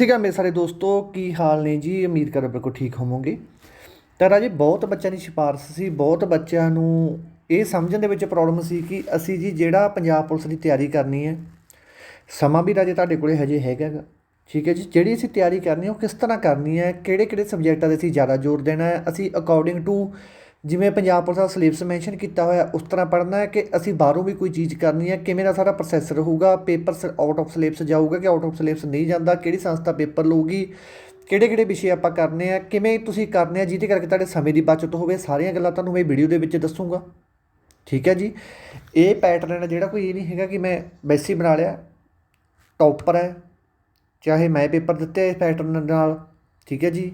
ਠੀਕ ਸ਼੍ਰੀ ਮੇਰੇ ਸਾਰੇ ਦੋਸਤੋ, ਕੀ ਹਾਲ ਨੇ ਜੀ? ਉਮੀਦ ਕਰਦਾ ਬਿਲਕੁਲ ਠੀਕ ਹੋਵੋਗੇ। ਤਾਂ ਰਾਜੇ, ਬਹੁਤ ਬੱਚਿਆਂ ਦੀ ਸਿਫਾਰਿਸ਼ ਸੀ, ਬਹੁਤ ਬੱਚਿਆਂ ਨੂੰ ਇਹ ਸਮਝਣ ਦੇ ਵਿੱਚ ਪ੍ਰੋਬਲਮ ਸੀ ਕਿ ਅਸੀਂ ਜੀ ਜਿਹੜਾ ਪੰਜਾਬ ਪੁਲਿਸ ਦੀ ਤਿਆਰੀ ਕਰਨੀ ਹੈ, ਸਮਾਂ ਵੀ ਰਾਜੇ ਤੁਹਾਡੇ ਕੋਲੇ ਹਜੇ ਹੈਗਾ ਗਾ। ਠੀਕ ਹੈ ਜੀ, ਜਿਹੜੀ ਅਸੀਂ ਤਿਆਰੀ ਕਰਨੀ ਹੈ, ਉਹ ਕਿਸ ਤਰ੍ਹਾਂ ਕਰਨੀ ਹੈ ਕਿਹੜੇ ਕਿਹੜੇ ਸਬਜੈਕਟਾਂ 'ਤੇ ਅਸੀਂ ਜ਼ਿਆਦਾ ਜ਼ੋਰ ਦੇਣਾ ਹੈ, ਅਸੀਂ ਅਕੋਰਡਿੰਗ ਟੂ ਜਿਵੇਂ ਪੰਜਾਬ ਪੁਲਿਸ ਦਾ ਸਿਲੇਬਸ ਮੈਂਸ਼ਨ ਕੀਤਾ ਹੋਇਆ, ਉਸ ਤਰ੍ਹਾਂ ਪੜ੍ਹਨਾ ਹੈ ਕਿ ਅਸੀਂ ਬਾਹਰੋਂ ਵੀ ਕੋਈ ਚੀਜ਼ ਕਰਨੀ ਹੈ, ਕਿਵੇਂ ਦਾ ਸਾਡਾ ਪ੍ਰੋਸੈਸ ਰਹੂਗਾ ਪੇਪਰ ਆਊਟ ਆਫ ਸਿਲੇਬਸ ਜਾਊਗਾ ਕਿ ਆਊਟ ਆਫ ਸਿਲੇਬਸ ਨਹੀਂ ਜਾਂਦਾ, ਕਿਹੜੀ ਸੰਸਥਾ ਪੇਪਰ ਲਊਗੀ ਕਿਹੜੇ ਕਿਹੜੇ ਵਿਸ਼ੇ ਆਪਾਂ ਕਰਨੇ ਆ, ਕਿਵੇਂ ਤੁਸੀਂ ਕਰਨੇ ਆ, ਜਿਹਦੇ ਕਰਕੇ ਤੁਹਾਡੇ ਸਮੇਂ ਦੀ ਬਚਤ ਹੋਵੇ, ਸਾਰੀਆਂ ਗੱਲਾਂ ਤੁਹਾਨੂੰ ਮੈਂ ਵੀਡੀਓ ਦੇ ਵਿੱਚ ਦੱਸੂਗਾ। ਠੀਕ ਹੈ ਜੀ? ਇਹ ਪੈਟਰਨ ਹੈ ਜਿਹੜਾ ਕੋਈ ਇਹ ਨਹੀਂ ਹੈਗਾ ਕਿ ਮੈਂ ਵੈਸੀ ਬਣਾ ਲਿਆ ਟੌਪਰ ਹੈ, ਚਾਹੇ ਮੈਂ ਪੇਪਰ ਦਿੱਤੇ ਇਸ ਪੈਟਰਨ ਨਾਲ, ਠੀਕ ਹੈ ਜੀ?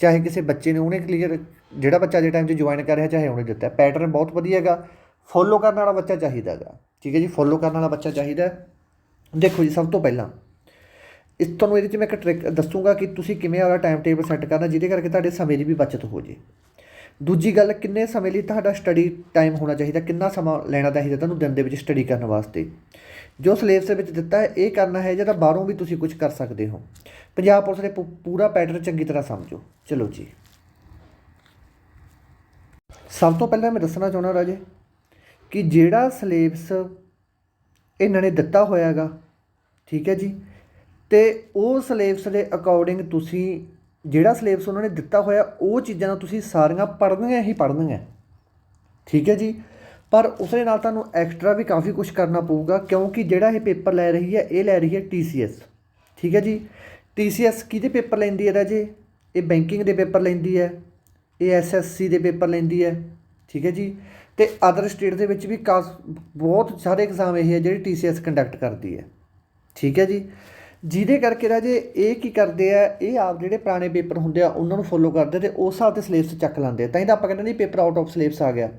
ਚਾਹੇ ਕਿਸੇ ਬੱਚੇ ਨੇ ਉਹਨੇ ਕਲੀਅਰ ਜਿਹੜਾ ਬੱਚਾ ਜੇ ਟਾਈਮ 'ਚ ਜੁਆਇਨ ਕਰ ਰਿਹਾ, ਚਾਹੇ ਉਹਨੇ ਦਿੱਤਾ ਪੈਟਰਨ ਬਹੁਤ ਵਧੀਆ ਹੈਗਾ। ਫੋਲੋ ਕਰਨ ਵਾਲਾ ਬੱਚਾ ਚਾਹੀਦਾ ਹੈਗਾ। ਠੀਕ ਹੈ ਜੀ? ਫੋਲੋ ਕਰਨ ਵਾਲਾ ਬੱਚਾ ਚਾਹੀਦਾ ਦੇਖੋ ਜੀ, ਸਭ ਤੋਂ ਪਹਿਲਾਂ ਇਸ ਤੁਹਾਨੂੰ ਇਹਦੇ 'ਚ ਮੈਂ ਇੱਕ ਟ੍ਰਿਕ ਦੱਸੂਗਾ ਕਿ ਤੁਸੀਂ ਕਿਵੇਂ ਆਪਣਾ ਟਾਈਮ ਟੇਬਲ ਸੈੱਟ ਕਰਨਾ, ਜਿਹਦੇ ਕਰਕੇ ਤੁਹਾਡੇ ਸਮੇਂ ਦੀ ਵੀ ਬਚਤ ਹੋ ਜੇ। ਦੂਜੀ ਗੱਲ, ਕਿੰਨੇ ਸਮੇਂ ਲਈ ਤੁਹਾਡਾ ਸਟੱਡੀ ਟਾਈਮ ਹੋਣਾ ਚਾਹੀਦਾ, ਕਿੰਨਾ ਸਮਾਂ ਲੈਣਾ ਚਾਹੀਦਾ ਤੁਹਾਨੂੰ ਦਿਨ ਦੇ ਵਿੱਚ ਸਟੱਡੀ ਕਰਨ ਵਾਸਤੇ। ਜੋ ਸਿਲੇਬਸ ਦੇ ਵਿੱਚ ਦਿੱਤਾ ਹੈ, ਇਹ ਕਰਨਾ ਹੈ ਜਿਹੜਾ ਬਾਹਰੋਂ ਵੀ ਤੁਸੀਂ ਕੁਝ ਕਰ ਸਕਦੇ ਹੋ। ਪੰਜਾਬ ਪੁਲਿਸ ਦੇ ਪੂ- ਪੂਰਾ ਪੈਟਰਨ ਚੰਗੀ ਤਰ੍ਹਾਂ ਸਮਝੋ। ਚਲੋ ਜੀ। ਸਭ ਤੋਂ ਪਹਿਲਾਂ ਮੈਂ ਦੱਸਣਾ ਚਾਹੁੰਦਾ ਰਾਜੇ ਕਿ ਜਿਹੜਾ ਸਿਲੇਬਸ ਇਹਨਾਂ ਨੇ ਦਿੱਤਾ ਹੋਇਆ ਹੈਗਾ ਠੀਕ ਹੈ ਜੀ, ਤੇ ਉਹ ਸਿਲੇਬਸ ਦੇ ਅਕੋਰਡਿੰਗ ਤੁਸੀਂ ਜਿਹੜਾ ਸਿਲੇਬਸ ਉਹਨਾਂ ਨੇ ਦਿੱਤਾ ਹੋਇਆ, ਉਹ ਚੀਜ਼ਾਂ ਨੂੰ ਤੁਸੀਂ ਸਾਰੀਆਂ ਪੜ੍ਹਨੀਆਂ ਹੀ ਪੜ੍ਹਨੀਆਂ, ਠੀਕ ਹੈ ਜੀ, ਪਰ ਉਸ ਦੇ ਨਾਲ ਤੁਹਾਨੂੰ ਐਕਸਟਰਾ ਵੀ ਕਾਫੀ ਕੁਝ ਕਰਨਾ ਪਊਗਾ, ਕਿਉਂਕਿ ਜਿਹੜਾ ਇਹ ਪੇਪਰ ਲੈ ਰਹੀ ਹੈ, ਇਹ ਲੈ ਰਹੀ ਹੈ TCS ਠੀਕ ਹੈ ਜੀ TCS ਕਿਹਦੇ ਪੇਪਰ ਲੈਂਦੀ ਹੈ ਰਾਜੇ? ਇਹ ਬੈਂਕਿੰਗ ਦੇ ਪੇਪਰ ਲੈਂਦੀ ਹੈ। ਇਹ ਐਸਐਸਸੀ ਦੇ ਪੇਪਰ ਲੈਂਦੀ ਹੈ, ਠੀਕ ਹੈ ਜੀ। ਤੇ ਅਦਰ ਸਟੇਟ ਦੇ ਵਿੱਚ ਵੀ ਕਾਸ, ਬਹੁਤ ਸਾਰੇ ਐਗਜ਼ਾਮ ਇਹ ਹੈ ਜਿਹੜੇ TCS ਕੰਡਕਟ ਕਰਦੀ ਹੈ, ਠੀਕ ਹੈ ਜੀ। ਜਿਹਦੇ ਕਰਕੇ ਰਾਜੇ ਇਹ ਕੀ ਕਰਦੇ ਆ, ਇਹ ਆਪ ਜਿਹੜੇ ਪੁਰਾਣੇ ਪੇਪਰ ਹੁੰਦੇ ਆ, ਉਹਨਾਂ ਨੂੰ ਫੋਲੋ ਕਰਦੇ ਤੇ ਉਸ ਹਿਸਾਬ ਤੇ ਸਿਲੇਬਸ ਚੱਕ ਲੈਂਦੇ ਤਾਂ ਹੀ ਆਪਾਂ ਕਹਿੰਦੇ ਨਹੀਂ ਪੇਪਰ ਆਊਟ ਆਫ ਸਿਲੇਬਸ ਆ ਗਿਆ।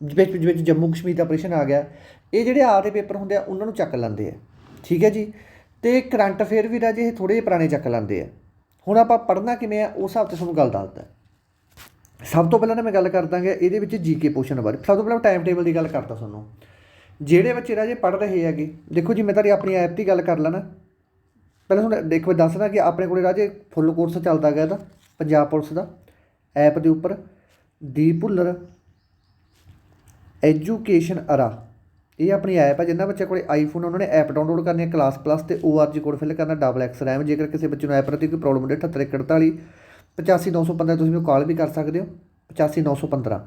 ਵਿੱਚ ਵਿੱਚ ਜੰਮੂ ਕਸ਼ਮੀਰ ਦਾ ਆਪਰੇਸ਼ਨ ਆ ਗਿਆ। ਇਹ ਜਿਹੜੇ ਆਪ ਦੇ ਪੇਪਰ ਹੁੰਦੇ ਆ, ਉਹਨਾਂ ਨੂੰ ਚੱਕ ਲੈਂਦੇ ਆ, ਠੀਕ ਹੈ ਜੀ। ਤੇ ਕਰੰਟ ਅਫੇਅਰ ਵੀ ਰਾਜੇ ਇਹ ਥੋੜੇ ਜਿਹੇ ਪੁਰਾਣੇ ਚੱਕ ਲੈਂਦੇ ਆ। ਹੁਣ ਆਪਾਂ ਪੜ੍ਹਨਾ ਕਿਵੇਂ ਆ, ਉਸ ਹਿਸਾਬ ਤੇ ਤੁਹਾਨੂੰ ਗੱਲ ਦੱਸਦਾ। ਸਭ ਤੋਂ ਪਹਿਲਾਂ ਤਾਂ ਮੈਂ ਗੱਲ ਕਰ ਦਾਂਗਾ ਇਹਦੇ ਵਿੱਚ ਜੀਕੇ ਪੋਰਸ਼ਨ ਬਾਰੇ। ਸਭ ਤੋਂ ਪਹਿਲਾਂ ਟਾਈਮ ਟੇਬਲ ਦੀ ਗੱਲ ਕਰਦਾ ਤੁਹਾਨੂੰ। ਜਿਹੜੇ ਬੱਚੇ ਰਾਜੇ ਪੜ੍ਹ ਰਹੇ ਹੈਗੇ, ਦੇਖੋ ਜੀ ਮੈਂ ਤੁਹਾਡੀ ਆਪਣੀ ਐਪ ਦੀ ਗੱਲ ਕਰ ਲੈਣਾ ਪਹਿਲਾਂ ਤੁਹਾਨੂੰ ਦੇਖੋ ਦੱਸਦਾ ਕਿ ਆਪਣੇ ਕੋਲੇ ਰਾਜੇ ਫੁੱਲ ਕੋਰਸ ਚੱਲਦਾ ਗਿਆ ਇਹਦਾ ਪੰਜਾਬ ਪੁਲਿਸ ਦਾ ਐਪ ਦੇ ਉੱਪਰ। ਦੀ ਭੁੱਲਰ ਐਜੂਕੇਸ਼ਨ ਅਰਾ। ਇਹ ਆਪਣੀ ਐਪ ਹੈ ਜਿੰਨਾ ਬੱਚੇ ਕੋਲੇ ਆਈਫੋਨ ਉਹਨਾਂ ਨੇ ਐਪ ਡਾਊਨਲੋਡ ਕਰਨੀ ਹੈ ਕਲਾਸ ਪਲੱਸ ਤੇ ORG ਕੋਡ ਫਿਲ ਕਰਨਾ ਡਬਲ ਐਕਸ ਰੈਮ ਜੇਕਰ ਕਿਸੇ ਬੱਚੇ ਨੂੰ ਐਪ ਪ੍ਰਤੀ ਕੋਈ ਪ੍ਰੋਬਲਮ ਹੁੰਦੀ 7841 85915 ਤੁਸੀਂ ਮੈਨੂੰ ਕਾਲ ਵੀ ਕਰ ਸਕਦੇ ਹੋ 85915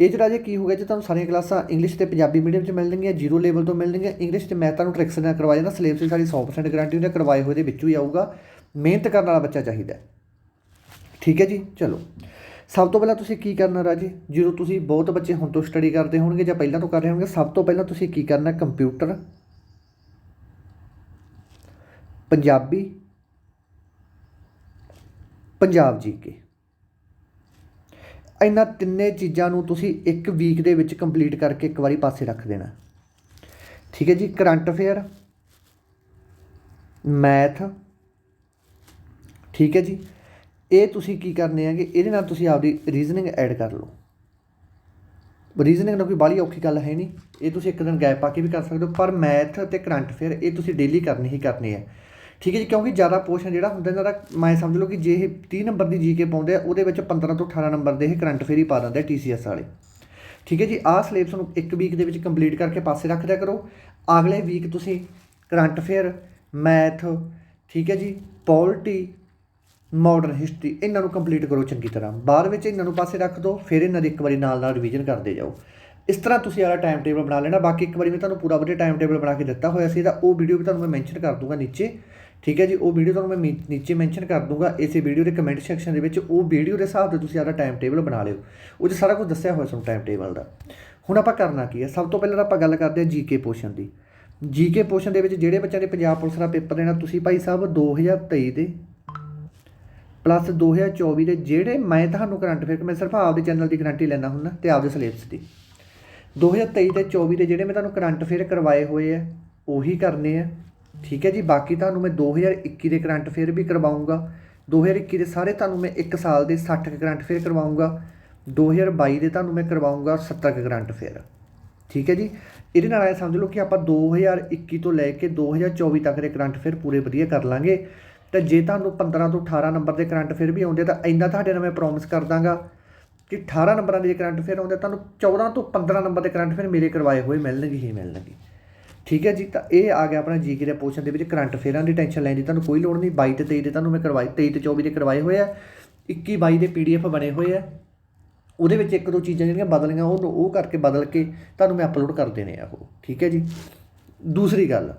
ਇਹ ਜਿਹੜਾ ਜੇ ਕੀ ਹੋ ਗਿਆ, ਜੇ ਤੁਹਾਨੂੰ ਸਾਰੀਆਂ ਕਲਾਸਾਂ ਇੰਗਲਿਸ਼ ਤੇ ਪੰਜਾਬੀ ਮੀਡੀਅਮ 'ਚ ਮਿਲਣਗੀਆਂ ਜ਼ੀਰੋ ਲੈਵਲ ਤੋਂ ਮਿਲਣਗੀਆਂ ਇੰਗਲਿਸ਼ ਤੇ ਮੈਥ ਤੁਹਾਨੂੰ ਟ੍ਰਿਕਸ ਨਾਲ ਕਰਵਾਇਆ ਜਾਂਦਾ ਸਿਲੇਬਸ ਦੀ ਸਾਡੀ 100% ਗਾਰੰਟੀ ਹੁੰਦੀ ਕਰਵਾਏ ਹੋਏ ਦੇ ਵਿੱਚੋਂ ਹੀ ਆਊਗਾ। ਮਿਹਨਤ ਕਰਨ ਵਾਲਾ ਬੱਚਾ ਚਾਹੀਦਾ ਠੀਕ ਹੈ ਜੀ, ਚਲੋ। ਸਭ ਤੋਂ ਪਹਿਲਾਂ ਤੁਸੀਂ ਕੀ ਕਰਨਾ ਰਾਜੇ? ਜਦੋਂ ਤੁਸੀਂ ਬਹੁਤ ਬੱਚੇ ਹੁਣ ਤੋਂ ਸਟੱਡੀ ਕਰਦੇ ਹੋਣਗੇ ਜਾਂ ਪਹਿਲਾਂ ਤੋਂ ਕਰ ਰਹੇ ਹੋਣਗੇ, ਸਭ ਤੋਂ ਪਹਿਲਾਂ ਤੁਸੀਂ ਕੀ ਕਰਨਾ? ਕੰਪਿਊਟਰ ਪੰਜਾਬੀ ਪੰਜਾਬ ਜੀਕੇ ਇਹਨਾਂ ਤਿੰਨੇ ਚੀਜ਼ਾਂ ਨੂੰ ਤੁਸੀਂ ਇੱਕ ਵੀਕ ਦੇ ਵਿੱਚ ਕੰਪਲੀਟ ਕਰਕੇ ਇੱਕ ਵਾਰੀ ਪਾਸੇ ਰੱਖ ਦੇਣਾ। ਠੀਕ ਹੈ ਜੀ, ਕਰੰਟ ਅਫੇਅਰ, ਮੈਥ, ਠੀਕ ਹੈ ਜੀ। ਇਹ ਤੁਸੀਂ ਕੀ ਕਰਨੇ ਹੈਗੇ, ਇਹਦੇ ਨਾਲ ਤੁਸੀਂ ਆਪਦੀ ਰੀਜ਼ਨਿੰਗ ਐਡ ਕਰ ਲਓ। ਰੀਜ਼ਨਿੰਗ ਨਾਲ ਕੋਈ ਬਾਹਲੀ ਔਖੀ ਗੱਲ ਹੈ ਨਹੀਂ। ਇਹ ਤੁਸੀਂ ਇੱਕ ਦਿਨ ਗੈਪ ਪਾ ਕੇ ਵੀ ਕਰ ਸਕਦੇ ਹੋ, ਪਰ ਮੈਥ ਤੇ ਕਰੰਟ ਅਫੇਅਰ ਇਹ ਤੁਸੀਂ ਡੇਲੀ ਕਰਨੀ ਹੀ ਕਰਨੀ ਹੈ। ਠੀਕ ਹੈ ਜੀ, ਕਿਉਂਕਿ ਜ਼ਿਆਦਾ ਪੋਰਸ਼ਨ ਜਿਹੜਾ ਹੁੰਦਾ, ਇਹਨਾਂ ਦਾ ਮੈਂ ਸਮਝ ਲਓ ਕਿ ਜੇ ਇਹ 30 ਨੰਬਰ ਦੀ ਜੀਕੇ ਪਾਉਂਦੇ ਆ, ਉਹਦੇ ਵਿੱਚ 15 ਤੋਂ 18 ਨੰਬਰ ਦੇ ਇਹ ਕਰੰਟ ਅਫੇਅਰ ਹੀ ਪਾ ਦਿੰਦੇ ਆ TCS ਵਾਲੇ। ਠੀਕ ਹੈ ਜੀ, ਆਹ ਸਿਲੇਬਸ ਨੂੰ ਇੱਕ ਵੀਕ ਦੇ ਵਿੱਚ ਕੰਪਲੀਟ ਕਰਕੇ ਪਾਸੇ ਰੱਖ ਦਿਆ ਕਰੋ। ਅਗਲੇ ਵੀਕ ਤੁਸੀਂ ਕਰੰਟ ਅਫੇਅਰ ਮੈਥ ਠੀਕ ਹੈ ਜੀ ਪੋਲਿਟੀ ਮਾਡਰਨ ਹਿਸਟਰੀ ਇਹਨਾਂ ਨੂੰ ਕੰਪਲੀਟ ਕਰੋ ਚੰਗੀ ਤਰ੍ਹਾਂ। ਬਾਅਦ ਵਿੱਚ ਇਹਨਾਂ ਨੂੰ ਪਾਸੇ ਰੱਖ ਦਿਓ, ਫਿਰ ਇਹਨਾਂ ਦੀ ਇੱਕ ਵਾਰੀ ਨਾਲ ਨਾਲ ਰਿਵੀਜ਼ਨ ਕਰਦੇ ਜਾਓ। ਇਸ ਤਰ੍ਹਾਂ ਤੁਸੀਂ ਆਲਾ ਟਾਈਮ ਟੇਬਲ ਬਣਾ ਲੈਣਾ। ਬਾਕੀ ਇੱਕ ਵਾਰੀ ਮੈਂ ਤੁਹਾਨੂੰ ਪੂਰਾ ਵਧੀਆ ਟਾਈਮ ਟੇਬਲ ਬਣਾ ਕੇ ਦਿੱਤਾ ਹੋਇਆ ਸੀ ਤਾਂ ਉਹ ਵੀਡੀਓ ਵੀ ਤੁਹਾਨੂੰ ਮੈਂ ਮੈਂਸ਼ਨ ਕਰ ਦੂੰਗਾ ਨੀਚੇ। ਠੀਕ ਹੈ ਜੀ, ਉਹ ਵੀਡੀਓ ਤੁਹਾਨੂੰ ਮੈਂ ਮੀ- ਨੀਚੇ ਮੈਂਸ਼ਨ ਕਰ ਦੂੰਗਾ, ਇਸੇ ਵੀਡੀਓ ਦੇ ਕਮੈਂਟ ਸੈਕਸ਼ਨ ਦੇ ਵਿੱਚ ਉਹ ਵੀਡੀਓ ਦੇ ਹਿਸਾਬ ਤੇ ਤੁਸੀਂ ਆਲਾ ਟਾਈਮ ਟੇਬਲ ਬਣਾ ਲਿਓ। ਉਹ 'ਚ ਸਾਰਾ ਕੁਝ ਦੱਸਿਆ ਹੋਇਆ ਤੁਹਾਨੂੰ ਟਾਈਮ ਟੇਬਲ ਦਾ। ਹੁਣ ਆਪਾਂ ਕਰਨਾ ਕੀ ਹੈ? ਸਭ ਤੋਂ ਪਹਿਲਾਂ ਤਾਂ ਆਪਾਂ ਗੱਲ ਕਰਦੇ ਹਾਂ ਜੀਕੇ ਪੋਰਸ਼ਨ ਦੀ। ਜੀਕੇ ਪੋਰਸ਼ਨ ਦੇ ਵਿੱਚ ਜਿਹੜੇ ਬੱਚਿਆਂ ਨੇ ਪੰਜਾਬ ਪੁਲਿਸ ਦਾ ਪੇਪਰ ਦੇਣਾ, ਤੁਸੀਂ ਭਾਈ ਸਾਹਿਬ 2023 ਦੇ ਪਲੱਸ 2024 ਦੇ ਜਿਹੜੇ ਮੈਂ ਤੁਹਾਨੂੰ ਕਰੰਟ ਅਫੇਅਰ, ਮੈਂ ਸਿਰਫ ਆਪਦੇ ਚੈਨਲ ਦੀ ਗਰੰਟੀ ਲੈਣਾ ਹੁੰਦਾ ਤੇ ਆਪਦੇ ਸਿਲੇਬਸ ਦੀ। 2023 ਤੇ 24 ਦੇ ਜਿਹੜੇ ਮੈਂ ਤੁਹਾਨੂੰ ਕਰੰਟ ਅਫੇਅਰ ਕਰਵਾਏ ਹੋਏ ਆ, ਉਹੀ ਕਰਨੇ ਆ। ਠੀਕ ਹੈ ਜੀ, ਬਾਕੀ ਤੁਹਾਨੂੰ ਮੈਂ 2021 ਦੇ ਕਰੰਟ ਅਫੇਅਰ ਵੀ ਕਰਵਾਉਂਗਾ। 2021 ਦੇ ਸਾਰੇ ਤੁਹਾਨੂੰ ਮੈਂ 1 ਸਾਲ ਦੇ 60 ਕਰੰਟ ਅਫੇਅਰ ਕਰਵਾਉਂਗਾ। 2022 ਦੇ ਤੁਹਾਨੂੰ ਮੈਂ ਕਰਵਾਉਂਗਾ 70 ਕਰੰਟ ਅਫੇਅਰ। ਠੀਕ ਹੈ ਜੀ, ਇਹਦੇ ਨਾਲ ਇਹ ਸਮਝ ਲਓ ਕਿ ਆਪਾਂ 2021 ਤੋਂ ਲੈ ਕੇ 2024 ਤੱਕ ਦੇ ਕਰੰਟ ਅਫੇਅਰ ਪੂਰੇ ਵਧੀਆ ਕਰ ਲਾਂਗੇ। ਤਾਂ ਜੇ ਤੁਹਾਨੂੰ 15 ਤੋਂ 18 ਨੰਬਰ ਦੇ ਕਰੰਟ ਫਿਰ ਵੀ ਆਉਂਦੇ ਤਾਂ ਇੰਨਾ ਤੁਹਾਡੇ ਨਾਲ ਮੈਂ ਪ੍ਰੋਮਿਸ ਕਰ ਦਾਂਗਾ ਕਿ 18 ਨੰਬਰਾਂ ਦੇ ਕਰੰਟ ਫਿਰ ਆਉਂਦੇ ਤੁਹਾਨੂੰ 14 ਤੋਂ 15 ਨੰਬਰ ਦੇ ਕਰੰਟ ਫਿਰ ਮੇਰੇ ਕਰਵਾਏ ਹੋਏ ਮਿਲਣਗੇ ਹੀ ਮਿਲਣਗੇ। ਠੀਕ ਹੈ ਜੀ, ਤਾਂ ਇਹ ਆ ਗਿਆ ਆਪਣਾ ਜੀਕੇ ਦੇ ਪੋਰਸ਼ਨ ਦੇ ਵਿੱਚ ਕਰੰਟ ਅਫੇਅਰਾਂ ਦੀ ਟੈਨਸ਼ਨ ਲੈਣ ਦੀ ਤੁਹਾਨੂੰ ਕੋਈ ਲੋੜ ਨਹੀਂ। 22 ਤੇ 23 ਦੇ ਤੁਹਾਨੂੰ ਮੈਂ ਕਰਵਾਈ 23 ਤੇ 24 ਦੇ ਕਰਵਾਏ ਹੋਏ ਆ। 21 22 ਦੇ ਪੀਡੀਐਫ ਬਣੇ ਹੋਏ ਆ। ਉਹਦੇ ਵਿੱਚ ਇੱਕ ਦੋ ਚੀਜ਼ਾਂ ਜਿਹੜੀਆਂ ਬਦਲੀਆਂ, ਉਹ ਉਹ ਕਰਕੇ ਬਦਲ ਕੇ ਤੁਹਾਨੂੰ ਮੈਂ ਅਪਲੋਡ ਕਰ ਦੇਣੇ ਆ ਉਹ। ਠੀਕ ਹੈ ਜੀ? ਦੂਸਰੀ ਗੱਲ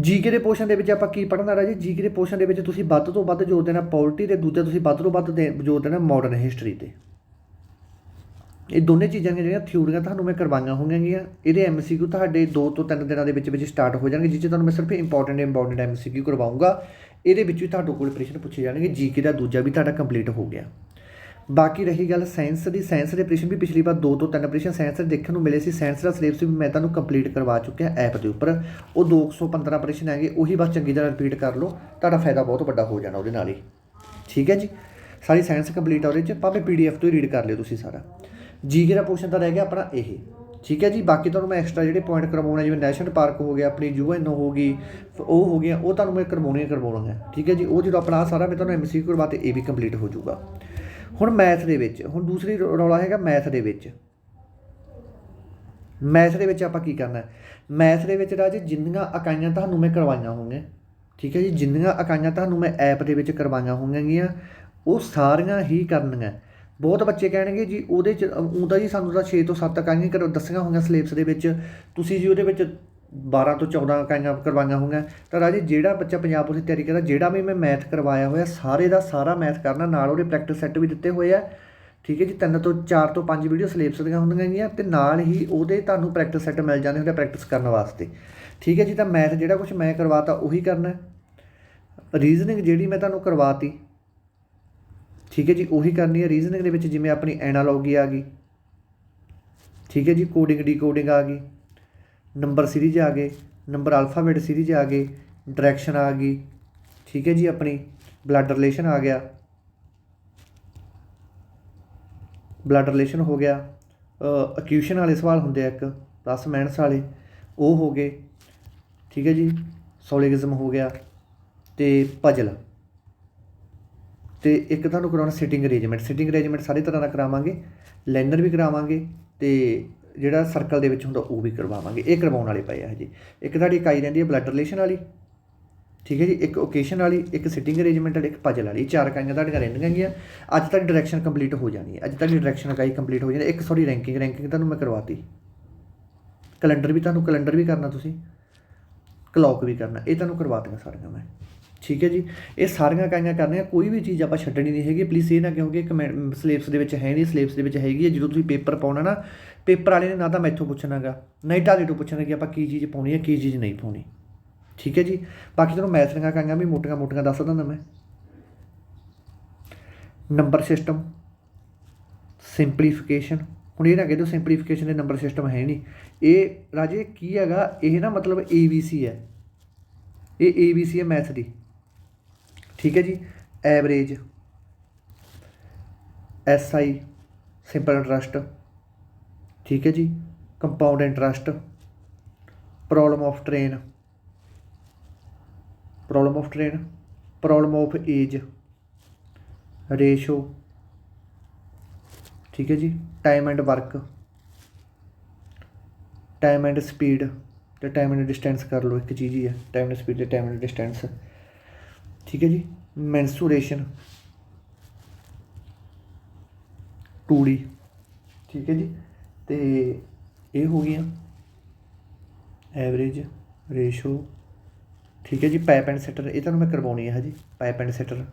ਜੀਕੇ ਦੇ ਪੋਰਸ਼ਨ ਦੇ ਵਿੱਚ ਆਪਾਂ ਕੀ ਪੜ੍ਹਨਾ ਰਾਜੀ? ਜੀਕੇ ਦੇ ਪੋਰਸ਼ਨ ਦੇ ਵਿੱਚ ਤੁਸੀਂ ਵੱਧ ਤੋਂ ਵੱਧ ਜ਼ੋਰ ਦੇਣਾ ਪੋਲਿਟੀ ਤੇ ਦੂਜੇ ਤੁਸੀਂ ਵੱਧ ਤੋਂ ਵੱਧ ਦੇ- ਜ਼ੋਰ ਦੇਣਾ ਮਾਡਰਨ ਹਿਸਟਰੀ ਤੇ। ਇਹ ਦੋਨੇ ਚੀਜ਼ਾਂ ਦੀਆਂ ਜਿਹੜੀਆਂ ਥਿਊਰੀਆਂ ਤੁਹਾਨੂੰ ਮੈਂ ਕਰਵਾਈਆਂ ਹੋਣਗੀਆਂ ਇਹਦੇ ਐਮਸੀਕਿਊ ਤੁਹਾਡੇ 2 ਤੋਂ 3 ਦਿਨਾਂ ਦੇ ਵਿੱਚ ਵਿੱਚ ਸਟਾਰਟ ਹੋ ਜਾਣਗੇ ਜਿਸ 'ਚ ਤੁਹਾਨੂੰ ਮੈਂ ਸਿਰਫ ਇੰਪੋਰਟੈਂਟ ਇੰਪੋਰਟੈਂਟ ਐਮਸੀਕਿਊ ਕਰਵਾਉਂਗਾ ਇਹਦੇ ਵਿੱਚ ਵੀ ਤੁਹਾਡੇ ਕੋਲ ਪ੍ਰਸ਼ਨ ਪੁੱਛੇ ਜਾਣਗੇ ਜੀਕੇ ਦਾ ਦੂਜਾ ਵੀ ਤੁਹਾਡਾ ਕੰਪਲੀਟ ਹੋ ਗਿਆ। ਬਾਕੀ ਰਹੀ ਗੱਲ ਸਾਇੰਸ ਦੀ ਸਾਇੰਸ ਦੇ ਪ੍ਰਸ਼ਨ ਵੀ ਪਿਛਲੀ ਵਾਰ 2 ਤੋਂ 3 ਪ੍ਰਸ਼ਨ ਸਾਇੰਸ ਦੇ ਦੇਖਣ ਨੂੰ ਮਿਲੇ ਸੀ ਸਾਇੰਸ ਦਾ ਸਿਲੇਬਸ ਵੀ ਮੈਂ ਤੁਹਾਨੂੰ ਕੰਪਲੀਟ ਕਰਵਾ ਚੁੱਕਿਆ ਐਪ ਦੇ ਉੱਪਰ। ਉਹ 215 ਪ੍ਰਸ਼ਨ ਹੈਗੇ, ਉਹੀ ਬਸ ਚੰਗੀ ਤਰ੍ਹਾਂ ਰਿਪੀਟ ਕਰ ਲਓ, ਤੁਹਾਡਾ ਫਾਇਦਾ ਬਹੁਤ ਵੱਡਾ ਹੋ ਜਾਣਾ ਉਹਦੇ ਨਾਲ ਹੀ। ਠੀਕ ਹੈ ਜੀ? ਸਾਰੀ ਸਾਇੰਸ ਕੰਪਲੀਟ ਆ ਉਹਦੇ ਚ, ਭਾਵੇਂ ਪੀਡੀਐਫ ਤੋਂ ਹੀ ਰੀਡ ਕਰ ਲਿਓ ਤੁਸੀਂ ਸਾਰਾ। ਜੀਕੇ ਦਾ ਪੋਰਸ਼ਨ ਤਾਂ ਰਹਿ ਗਿਆ ਆਪਣਾ ਇਹ। ਠੀਕ ਹੈ ਜੀ, ਬਾਕੀ ਤੁਹਾਨੂੰ ਮੈਂ ਐਕਸਟਰਾ ਜਿਹੜੇ ਪੁਆਇੰਟ ਕਰਵਾਉਣਾ, ਜਿਵੇਂ ਨੈਸ਼ਨਲ ਪਾਰਕ ਹੋ ਗਿਆ, ਆਪਣੀ ਯੂਐਨਓ ਹੋ ਗਈ, ਉਹ ਹੋ ਗਿਆ ਉਹ ਤੁਹਾਨੂੰ ਮੈਂ ਕਰਵਾਉਣੀਆਂ ਕਰਵਾਉਣੀਆਂ। ਠੀਕ ਹੈ ਜੀ, ਉਹ ਜਦੋਂ ਆਪਣਾ ਆਹ ਸਾਰਾ ਮੈਂ ਤੁਹਾਨੂੰ ਐਮਸੀ ਕਰਵਾਤੇ ਇਹ ਵੀ ਕੰਪਲੀਟ ਹੋ ਜਾਊਗਾ। ਹੁਣ ਮੈਥ ਦੇ ਵਿੱਚ, ਹੁਣ ਦੂਸਰੀ ਰੌਲਾ ਹੈਗਾ ਮੈਥ ਦੇ ਵਿੱਚ। ਮੈਥ ਦੇ ਵਿੱਚ ਆਪਾਂ ਕੀ ਕਰਨਾ ਹੈ? ਮੈਥ ਦੇ ਵਿੱਚ ਰਾਜੇ ਜਿੰਨੀਆਂ ਇਕਾਈਆਂ ਤੁਹਾਨੂੰ ਮੈਂ ਕਰਵਾਈਆਂ ਹੋਣਗੀਆਂ, ਠੀਕ ਹੈ ਜੀ, ਜਿੰਨੀਆਂ ਇਕਾਈਆਂ ਤੁਹਾਨੂੰ ਮੈਂ ਐਪ ਦੇ ਵਿੱਚ ਕਰਵਾਈਆਂ ਹੋਣਗੀਆਂ, ਉਹ ਸਾਰੀਆਂ ਹੀ ਕਰਨੀਆਂ। ਬਹੁਤ ਬੱਚੇ ਕਹਿਣਗੇ ਜੀ, ਉਹਦੇ ਚ ਉਹਦਾ ਜੀ ਸਾਨੂੰ ਤਾਂ 6 ਤੋਂ 7 ਇਕਾਈਆਂ ਕਰ, ਦੱਸੀਆਂ ਹੋਈਆਂ ਸਿਲੇਬਸ ਦੇ ਵਿੱਚ, ਤੁਸੀਂ ਜੀ ਉਹਦੇ ਵਿੱਚ 12 ਤੋਂ 14 ਇਕਾਈਆਂ ਕਰਵਾਈਆਂ ਹੋਈਆਂ। ਤਾਂ ਰਾਜੇ ਜਿਹੜਾ ਬੱਚਾ ਪੰਜਾਬ ਪੁਲਿਸ ਦੀ ਤਿਆਰੀ ਕਰਦਾ, ਜਿਹੜਾ ਵੀ ਮੈਂ ਮੈਥ ਕਰਵਾਇਆ ਹੋਇਆ, ਸਾਰੇ ਦਾ ਸਾਰਾ ਮੈਥ ਕਰਨਾ, ਨਾਲ ਉਹਦੇ ਪ੍ਰੈਕਟਿਸ ਸੈੱਟ ਵੀ ਦਿੱਤੇ ਹੋਏ ਆ। ਠੀਕ ਹੈ ਜੀ, ਤਿੰਨ ਤੋਂ ਚਾਰ ਤੋਂ ਪੰਜ ਵੀਡੀਓ ਸਿਲੇਬਸ ਦੀਆਂ ਹੁੰਦੀਆਂ ਹੈਗੀਆਂ ਤੇ ਨਾਲ ਹੀ ਉਹਦੇ ਤੁਹਾਨੂੰ ਪ੍ਰੈਕਟਿਸ ਸੈੱਟ ਮਿਲ ਜਾਂਦੇ ਹੁੰਦੇ ਪ੍ਰੈਕਟਿਸ ਕਰਨ ਵਾਸਤੇ। ਠੀਕ ਹੈ ਜੀ, ਤਾਂ ਮੈਥ ਜਿਹੜਾ ਕੁਝ ਮੈਂ ਕਰਵਾਤਾ, ਉਹੀ ਕਰਨਾ। ਰੀਜ਼ਨਿੰਗ ਜਿਹੜੀ ਮੈਂ ਤੁਹਾਨੂੰ ਕਰਵਾਤੀ ਠੀਕ ਹੈ ਜੀ, ਉਹੀ ਕਰਨੀ ਹੈ ਰੀਜ਼ਨਿੰਗ ਦੇ ਵਿੱਚ ਜਿਵੇਂ ਆਪਣੀ ਐਨਾਲੋਗੀ ਆ ਗਈ। ਠੀਕ ਹੈ ਜੀ ਕੋਡਿੰਗ ਡੀਕੋਡਿੰਗ ਆ ਗਈ। ਨੰਬਰ ਸੀਰੀਜ਼ ਆ ਗਏ ਨੰਬਰ ਅਲਫਾਬੈਟ ਸੀਰੀਜ਼ ਆ ਗਏ ਡਾਇਰੈਕਸ਼ਨ ਆ ਗਈ। ਠੀਕ ਹੈ ਜੀ, ਆਪਣੀ ਬਲੱਡ ਰਿਲੇਸ਼ਨ ਆ ਗਿਆ। ਬਲੱਡ ਰਿਲੇਸ਼ਨ ਹੋ ਗਿਆ। ਅਕਿਊਸ਼ਨ ਵਾਲੇ ਸਵਾਲ ਹੁੰਦੇ ਆ ਇੱਕ ਪਲੱਸ ਮਾਈਨਸ ਵਾਲੇ, ਉਹ ਹੋ ਗਏ। ਠੀਕ ਹੈ ਜੀ, ਸੋਲਿਗਜ਼ਮ ਹੋ ਗਿਆ ਤੇ ਪਜਲ ਤੇ ਇੱਕ ਤੁਹਾਨੂੰ ਕਰਾਉਣਾ ਸਿਟਿੰਗ ਅਰੇਂਜਮੈਂਟ ਸਿਟਿੰਗ ਅਰੇਂਜਮੈਂਟ ਸਾਰੀ ਤਰ੍ਹਾਂ ਦਾ ਕਰਾਵਾਂਗੇ ਲਾਈਨਰ ਵੀ ਕਰਾਵਾਂਗੇ ਤੇ ਜਿਹੜਾ ਸਰਕਲ ਦੇ ਵਿੱਚ ਹੁੰਦਾ ਉਹ ਵੀ ਕਰਵਾਵਾਂਗੇ। ਇਹ ਕਰਵਾਉਣ ਵਾਲੇ ਪਏ ਆ ਹਜੇ। ਇੱਕ ਤੁਹਾਡੀ ਇਕਾਈ ਰਹਿੰਦੀ ਹੈ ਬਲੱਡ ਰਿਲੇਸ਼ਨ ਵਾਲੀ, ਠੀਕ ਹੈ ਜੀ? ਇੱਕ ਓਕੇਸ਼ਨ ਵਾਲੀ, ਇੱਕ ਸਿਟਿੰਗ ਅਰੇਂਜਮੈਂਟ ਵਾਲੀ, ਇੱਕ ਪਜਲ ਵਾਲੀ। ਇਹ ਚਾਰ ਇਕਾਈਆਂ ਤੁਹਾਡੀਆਂ ਰਹਿੰਦੀਆਂ ਗੀਆਂ। ਅੱਜ ਤੱਕ ਡਾਇਰੈਕਸ਼ਨ ਕੰਪਲੀਟ ਹੋ ਜਾਣੀ ਹੈ। ਅੱਜ ਤੱਕ ਡਾਇਰੈਕਸ਼ਨ ਇਕਾਈ ਕੰਪਲੀਟ ਹੋ ਜਾਣੀ ਇੱਕ ਸੌਰੀ ਰੈਂਕਿੰਗ ਰੈਂਕਿੰਗ ਤੁਹਾਨੂੰ ਮੈਂ ਕਰਵਾਤੀ। ਕੈਲੰਡਰ ਵੀ ਤੁਹਾਨੂੰ ਕੈਲੰਡਰ ਵੀ ਕਰਨਾ ਤੁਸੀਂ। ਕਲੌਕ ਵੀ ਕਰਨਾ। ਇਹ ਤੁਹਾਨੂੰ ਕਰਵਾਤੀਆਂ ਸਾਰੀਆਂ ਮੈਂ। ਠੀਕ ਹੈ ਜੀ? ਇਹ ਸਾਰੀਆਂ ਇਕਾਈਆਂ ਕਰਨੀਆਂ ਕੋਈ ਵੀ ਚੀਜ਼ ਆਪਾਂ ਛੱਡਣੀ ਨਹੀਂ ਹੈਗੀ। ਪਲੀਜ਼ ਇਹ ਨਾ ਕਿਉਂਕਿ ਸਿਲੇਬਸ ਦੇ ਵਿੱਚ ਹੈ ਨਹੀਂ ਸਿਲੇਬਸ ਦੇ ਵਿੱਚ ਹੈਗੀ ਹੈ। ਜਦੋਂ ਤੁਸੀਂ ਪੇਪਰ ਪਾਉਣਾ ਨਾ ਪੇਪਰ ਵਾਲੇ ਨੇ ਨਾ ਤਾਂ ਮੈਥੋਂ ਪੁੱਛਣਾਗਾ ਨਹੀਂ ਤੁਹਾਡੇ ਤੋਂ ਪੁੱਛਣਾ ਕਿ ਆਪਾਂ ਕੀ ਚੀਜ਼ ਪਾਉਣੀ ਹੈ, ਕੀ ਚੀਜ਼ ਨਹੀਂ ਪਾਉਣੀ। ਠੀਕ ਹੈ ਜੀ? ਬਾਕੀ ਤੁਹਾਨੂੰ ਮੈਥ ਦੀਆਂ ਇਕਾਈਆਂ ਵੀ ਮੋਟੀਆਂ ਮੋਟੀਆਂ ਦੱਸ ਦਿੰਦਾ ਮੈਂ। ਨੰਬਰ ਸਿਸਟਮ ਸਿੰਪਲੀਫਿਕੇਸ਼ਨ ਹੁਣ ਇਹ ਨਾ ਕਹਿ ਦਿਓ ਸਿੰਪਲੀਫਿਕੇਸ਼ਨ ਦੇ ਨੰਬਰ ਸਿਸਟਮ ਹੈ ਨਹੀਂ। ਇਹ, ਰਾਜੇ, ਕੀ ਹੈਗਾ? ਇਹ ਨਾ ਮਤਲਬ ABC ਹੈ। ਇਹ ABC ਹੈ ਮੈਥ ਦੀ। ਠੀਕ ਹੈ ਜੀ ਐਵਰੇਜ SI ਸਿੰਪਲ ਇੰਟਰਸਟ ਠੀਕ ਹੈ ਜੀ compound interest problem of train problem of train problem of age ratio ਠੀਕ ਹੈ ਜੀ time and work time and speed ਤੇ ਟਾਈਮ ਐਂਡ ਡਿਸਟੈਂਸ ਕਰ ਲਓ, ਇੱਕ ਚੀਜ਼ ਹੀ ਹੈ ਟਾਈਮ ਐਂਡ ਸਪੀਡ ਤੇ ਟਾਈਮ ਐਂਡ ਡਿਸਟੈਂਸ ਠੀਕ ਹੈ ਜੀ ਮੈਂਸੂਰੇਸ਼ਨ 2D ਠੀਕ ਹੈ ਜੀ, ਤੇ ਇਹ ਹੋ ਗਈਆਂ ਐਵਰੇਜ ਰੇਸ਼ੋ ਠੀਕ ਹੈ ਜੀ ਪਾਈਪ ਐਂਡ ਸੈਟਰ ਇਹ ਤੁਹਾਨੂੰ ਮੈਂ ਕਰਵਾਉਣੀ ਹੈ ਜੀ ਪਾਈਪ ਐਂਡ ਸੈਟਰ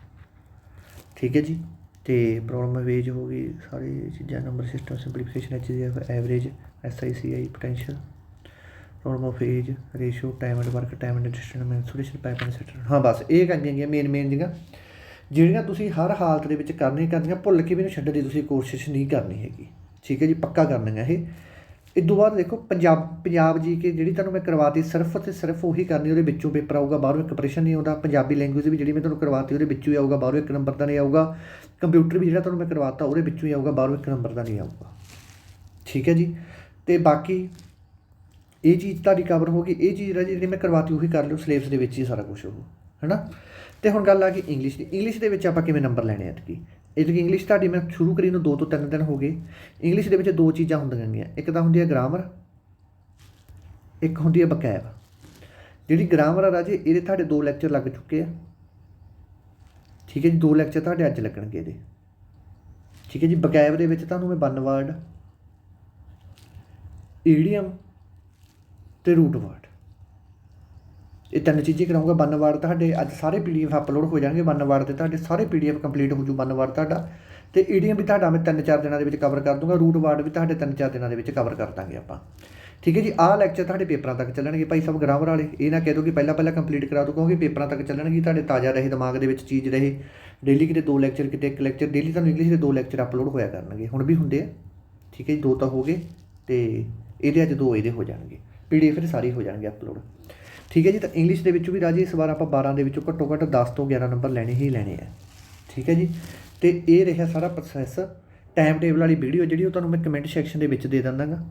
ਠੀਕ ਹੈ ਜੀ, ਤੇ ਪ੍ਰੋਬਲਮ ਵੇਜ ਹੋ ਗਈ ਸਾਰੀ ਚੀਜ਼ਾਂ number system simplification H G average S I C I potential problem of age ratio time and work time and distance mensuration pipe and cistern ਹਾਂ, ਬਸ, ਇਹ ਕੰਗੀਆਂ ਗਈਆਂ ਮੇਨ ਮੇਨ ਜੀਆਂ। ਜਿਹੜੀਆਂ ਤੁਸੀਂ ਹਰ ਹਾਲਤ ਦੇ ਵਿੱਚ ਕਰਨੀਆਂ ਕਰਨੀਆਂ, ਭੁੱਲ ਕੇ ਵੀ ਇਹਨੂੰ ਛੱਡਣ ਦੀ ਤੁਸੀਂ ਕੋਸ਼ਿਸ਼ ਨਹੀਂ ਕਰਨੀ ਹੈਗੀ। ਠੀਕ ਹੈ ਜੀ, ਪੱਕਾ ਕਰਨੀਆਂ ਇਹ। ਇਸ ਤੋਂ ਬਾਅਦ ਦੇਖੋ, ਪੰਜਾਬ ਪੰਜਾਬ ਜੀ ਕੇ ਜਿਹੜੀ ਤੁਹਾਨੂੰ ਮੈਂ ਕਰਵਾਤੀ, ਸਿਰਫ ਤੇ ਸਿਰਫ ਉਹੀ ਕਰਨੀ, ਉਹਦੇ ਵਿੱਚੋਂ ਪੇਪਰ ਆਊਗਾ, ਬਾਹਰੋਂ ਇੱਕ ਪ੍ਰਸ਼ਨ ਨਹੀਂ ਆਉਂਦਾ। ਪੰਜਾਬੀ ਲੈਂਗੁਏਜ ਵੀ ਜਿਹੜੀ ਮੈਂ ਤੁਹਾਨੂੰ ਕਰਵਾਤੀ, ਉਹਦੇ ਵਿੱਚੋਂ ਹੀ ਆਊਗਾ, ਬਾਹਰੋਂ ਇੱਕ ਨੰਬਰ ਦਾ ਨਹੀਂ ਆਊਗਾ। ਕੰਪਿਊਟਰ ਵੀ ਜਿਹੜਾ ਤੁਹਾਨੂੰ ਮੈਂ ਕਰਵਾਤਾ, ਉਹਦੇ ਵਿੱਚੋਂ ਹੀ ਆਊਗਾ, ਬਾਹਰੋਂ ਇੱਕ ਨੰਬਰ ਦਾ ਨਹੀਂ ਆਊਗਾ। ਠੀਕ ਹੈ ਜੀ? ਤੇ ਬਾਕੀ ਇਹ ਚੀਜ਼ ਤੁਹਾਡੀ ਕਵਰ ਹੋ ਗਈ, ਇਹ ਚੀਜ਼ ਜਿਹੜੀ ਮੈਂ ਕਰਵਾਤੀ ਉਹੀ ਕਰ ਲਿਓ ਸਿਲੇਬਸ ਦੇ ਵਿੱਚ ਹੀ ਸਾਰਾ ਕੁਝ ਉਹ ਹੈਨਾ? ਤੇ ਹੁਣ ਗੱਲ ਆ ਗਈ ਇੰਗਲਿਸ਼ ਦੀ। ਇੰਗਲਿਸ਼ ਦੇ ਵਿੱਚ ਆਪਾਂ ਕਿਵੇਂ ਨੰਬਰ ਲੈਣੇ ਆ ਐਤਕੀ ਇਹ ਕਿ ਇੰਗਲਿਸ਼ ਤੁਹਾਡੀ ਮੈਂ ਸ਼ੁਰੂ ਕਰੀ ਨੂੰ 2 ਤੋਂ 3 ਦਿਨ ਹੋ ਗਏ। ਇੰਗਲਿਸ਼ ਦੇ ਵਿੱਚ ਦੋ ਚੀਜ਼ਾਂ ਹੁੰਦੀਆਂ ਗੀਆਂ ਇੱਕ ਤਾਂ ਹੁੰਦੀ ਹੈ ਗ੍ਰਾਮਰ ਇੱਕ ਹੁੰਦੀ ਹੈ ਬਕੈਬ ਜਿਹੜੀ ਗ੍ਰਾਮਰ ਆ ਰਾਜੇ, ਇਹਦੇ ਤੁਹਾਡੇ ਦੋ ਲੈਕਚਰ ਲੱਗ ਚੁੱਕੇ ਆ। ਠੀਕ ਹੈ ਜੀ, ਦੋ ਲੈਕਚਰ ਤੁਹਾਡੇ ਅੱਜ ਲੱਗਣਗੇ ਇਹਦੇ। ਠੀਕ ਹੈ ਜੀ ਬਕੈਬ ਦੇ ਵਿੱਚ ਤੁਹਾਨੂੰ ਮੈਂ ਵਨ ਵਰਡ ਈਡੀਅਮ ਤੇ ਰੂਟ ਵਰਡ ਇਹ ਤਿੰਨ ਚੀਜ਼ਾਂ ਕਰਾਉਂਗਾ ਵਨ ਵਰਡ ਤੁਹਾਡੇ, ਅੱਜ ਸਾਰੇ ਪੀਡੀਐਫ ਅਪਲੋਡ ਹੋ ਜਾਣਗੇ ਵਨ ਵਰਡ ਤੇ, ਤੁਹਾਡੇ ਸਾਰੇ ਪੀਡੀਐਫ ਕੰਪਲੀਟ ਹੋ ਜੂ ਵਨ ਵਰਡ ਤੁਹਾਡਾ। ਤੇ ਈਡੀਐਮ ਵੀ ਤੁਹਾਡਾ ਮੈਂ ਤਿੰਨ ਚਾਰ ਦਿਨਾਂ ਦੇ ਵਿੱਚ ਕਵਰ ਕਰ ਦੂੰਗਾ ਰੂਟ ਵਰਡ ਵੀ ਤੁਹਾਡੇ ਤਿੰਨ ਚਾਰ ਦਿਨਾਂ ਦੇ ਵਿੱਚ ਕਵਰ ਕਰ ਦਾਂਗੇ ਆਪਾਂ। ਠੀਕ ਹੈ ਜੀ, ਆਹ ਲੈਕਚਰ ਤੁਹਾਡੇ ਪੇਪਰਾਂ ਤੱਕ ਚੱਲਣਗੇ ਭਾਈ ਸਾਹਿਬ ਗ੍ਰਾਮਰ ਵਾਲੇ। ਇਹ ਨਾ ਕਹਿ ਦੋ ਕਿ ਪਹਿਲਾਂ ਪਹਿਲਾਂ ਕੰਪਲੀਟ ਕਰਾ ਦੋ ਕਿਉਂਕਿ ਪੇਪਰਾਂ ਤੱਕ ਚੱਲਣਗੇ, ਤੁਹਾਡੇ ਤਾਜ਼ਾ ਰਹੇ, ਦਿਮਾਗ ਦੇ ਵਿੱਚ ਚੀਜ਼ ਰਹੇ। ਡੇਲੀ ਕਿਤੇ ਦੋ ਲੈਕਚਰ ਕਿਤੇ ਇੱਕ ਲੈਕਚਰ ਡੇਲੀ ਤੁਹਾਨੂੰ ਇੰਗਲਿਸ਼ ਦੇ ਦੋ ਲੈਕਚਰ ਅਪਲੋਡ ਹੋਇਆ ਕਰਨਗੇ। ਹੁਣ ਵੀ ਹੁੰਦੇ ਆ। ਠੀਕ ਹੈ ਜੀ, ਦੋ ਤਾਂ ਹੋ ਗਏ ਤੇ ਇਹਦੇ ਅੱਜ ਦੋ ਇਹਦੇ ਹੋ ਜਾਣਗੇ। ਪੀਡੀਐਫ ਦੇ ਸਾਰੇ ਹੋ ਜਾਣਗੇ ਅਪਲੋਡ ਠੀਕ ਹੈ ਜੀ, ਤਾਂ ਇੰਗਲਿਸ਼ ਦੇ ਵਿੱਚੋਂ ਵੀ ਰਾਜੀ ਇਸ ਵਾਰ ਆਪਾਂ 12 ਦੇ ਵਿੱਚੋਂ ਘੱਟੋ ਘੱਟ 10 ਤੋਂ 11 ਨੰਬਰ ਲੈਣੇ ਹੀ ਲੈਣੇ ਆ। ਠੀਕ ਹੈ ਜੀ, ਤੇ ਇਹ ਰਿਹਾ ਸਾਰਾ ਪ੍ਰੋਸੈਸ ਟਾਈਮ ਟੇਬਲ ਵਾਲੀ ਵੀਡੀਓ ਜਿਹੜੀ ਉਹ ਤੁਹਾਨੂੰ ਮੈਂ ਕਮੈਂਟ ਸੈਕਸ਼ਨ ਦੇ ਵਿੱਚ ਦੇ ਦਿੰਦਾਗਾ।